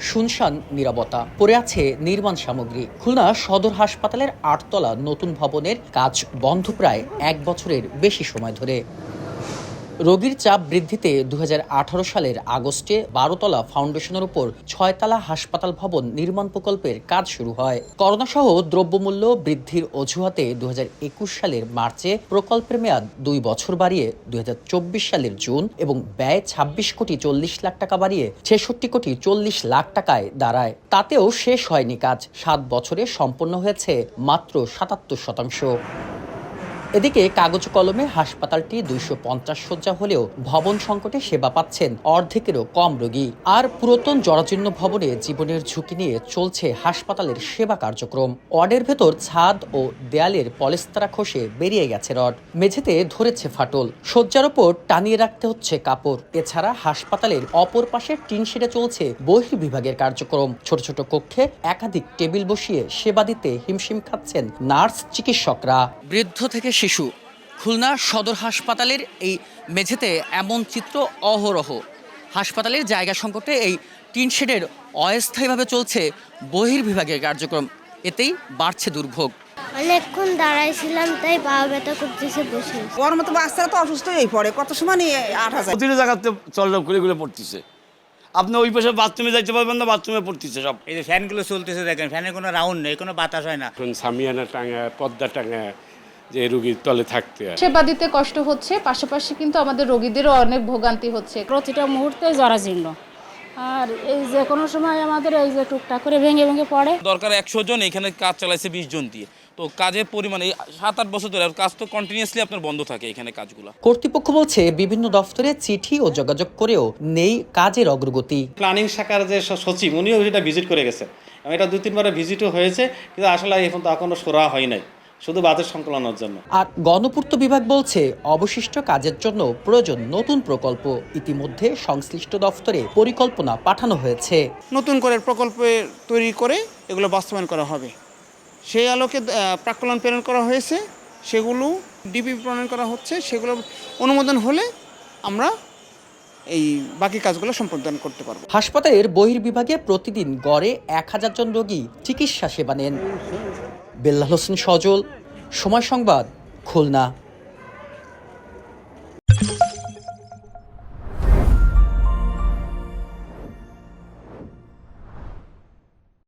শুনশান নিরাপত্তা। পড়ে আছে নির্মাণ সামগ্রী। খুলনা সদর হাসপাতালের আটতলা নতুন ভবনের কাজ বন্ধ প্রায় এক বছরের বেশি সময় ধরে। রোগীর চাপ বৃদ্ধিতে দু হাজার আঠারো সালের আগস্টে বারোতলা ফাউন্ডেশনের উপর ছয়তলা হাসপাতাল ভবন নির্মাণ প্রকল্পের কাজ শুরু হয়। করোনা সহ দ্রব্যমূল্য বৃদ্ধির অজুহাতে দু হাজার একুশ সালের মার্চে প্রকল্পের মেয়াদ দুই বছর বাড়িয়ে দু হাজার চব্বিশ সালের জুন এবং ব্যয় ২৬ কোটি চল্লিশ লাখ টাকা বাড়িয়ে ছেষট্টি কোটি চল্লিশ লাখ টাকায় দাঁড়ায়। তাতেও শেষ হয়নি কাজ। সাত বছরে সম্পন্ন হয়েছে মাত্র সাতাত্তর শতাংশ। এদিকে কাগজ কলমে হাসপাতালটি দুইশো পঞ্চাশ শয্যা হলেও ভবন সংকটে সেবা পাচ্ছেন অর্ধেকেরও কম রোগী। আর পুরাতন জরাজীর্ণ ভবনে জীবনের ঝুঁকি নিয়ে চলছে হাসপাতালের সেবা কার্যক্রম। ওয়ার্ডের ভেতর ছাদ ও দেয়ালের পলেস্তারা খসে বেরিয়ে গেছে রড। মেঝেতে ধরেছে ফাটল। শয্যার ওপর টানিয়ে রাখতে হচ্ছে কাপড়। এছাড়া হাসপাতালের অপর পাশে টিন শেডে চলছে বহির্বিভাগের কার্যক্রম। ছোট ছোট কক্ষে একাধিক টেবিল বসিয়ে সেবা দিতে হিমশিম খাচ্ছেন নার্স চিকিৎসকরা। বৃদ্ধ থেকে শিশু। খুলনা সদর হাসপাতালের এই মেঝেতে এমন চিত্র অহরহ। হাসপাতালের জায়গা সংকটে এই টিন শেডের অস্থায়ীভাবে চলছে বহির্বিভাগের কার্যক্রম। এতেই বাড়ছে দুর্ভোগ। অনেকক্ষণ দাঁড়াইছিলাম তাই পা ব্যথা করতেছে বসে। ওর মতো বাচ্চারা তো অসুস্থ হয়ে পড়ে কত সময় নিয়ে আট হাজার? প্রতিটা জায়গাতে চলজম করে করে পড়তেছে। আপনি ওই পাশে বাথরুমে যাইতে পারবেন না বাথরুমে পড়তেছে সব। এই যে ফ্যানগুলো চলতেছে দেখেন ফ্যানের কোনো রাউন্ড নেই কোনো বাতাস হয় না। এখন সামিয়ানা টাঙায় পদ্মা টাঙায় যে রুগীর তলে থাকতে হয় সেবা দিতে কষ্ট হচ্ছে পাশাপাশি কিন্তু আমাদের রোগীদেরও অনেক ভোগান্তি হচ্ছে। প্রতিটা মুহূর্তে জরাজীর্ণ। আর এই যে কোনো সময় আমাদের এই যে টুকটাক করে ভেঙে ভেঙে পড়ে। দরকার একশো জন এখানে কাজ চালাইছে বিশ জন দিয়ে। তো কাজের পরিমাণ এই সাত আট বছর ধরে আর কাজ তো কন্টিনিউয়াসলি আপনার বন্ধ থাকে এখানে কাজগুলো। কর্তৃপক্ষ বলছে বিভিন্ন দফতরে চিঠি ও যোগাযোগ করেও নেই কাজের অগ্রগতি। প্ল্যানিং শাখার যে সচিব উনিও সেটা ভিজিট করে গেছে। এটা দুই তিনবারে ভিজিটও হয়েছে কিন্তু আসলে এখন তো এখনও সরা হয় নাই। শুধু বাজেট সংকলনের জন্য। আর গণপূর্ত বিভাগ বলছে অবশিষ্ট কাজের জন্য প্রয়োজন নতুন প্রকল্প। ইতিমধ্যে সংশ্লিষ্ট দফতরে পরিকল্পনা পাঠানো হয়েছে। নতুন করে প্রকল্প তৈরি করে এগুলো বাস্তবায়ন করা হবে। সেই আলোকে আহ, প্রাক্কলন প্রেরণ করা হয়েছে সেগুলো ডিপি প্রণয়ন করা হচ্ছে সেগুলো অনুমোদন হলে আমরা এই বাকি কাজগুলো সম্পাদন করতে পারব। হাসপাতালের বহির্বিভাগে প্রতিদিন গড়ে এক হাজার জন রোগী চিকিৎসা সেবা নেন। বেল্লাল হোসেন সজল, সময় সংবাদ, খুলনা।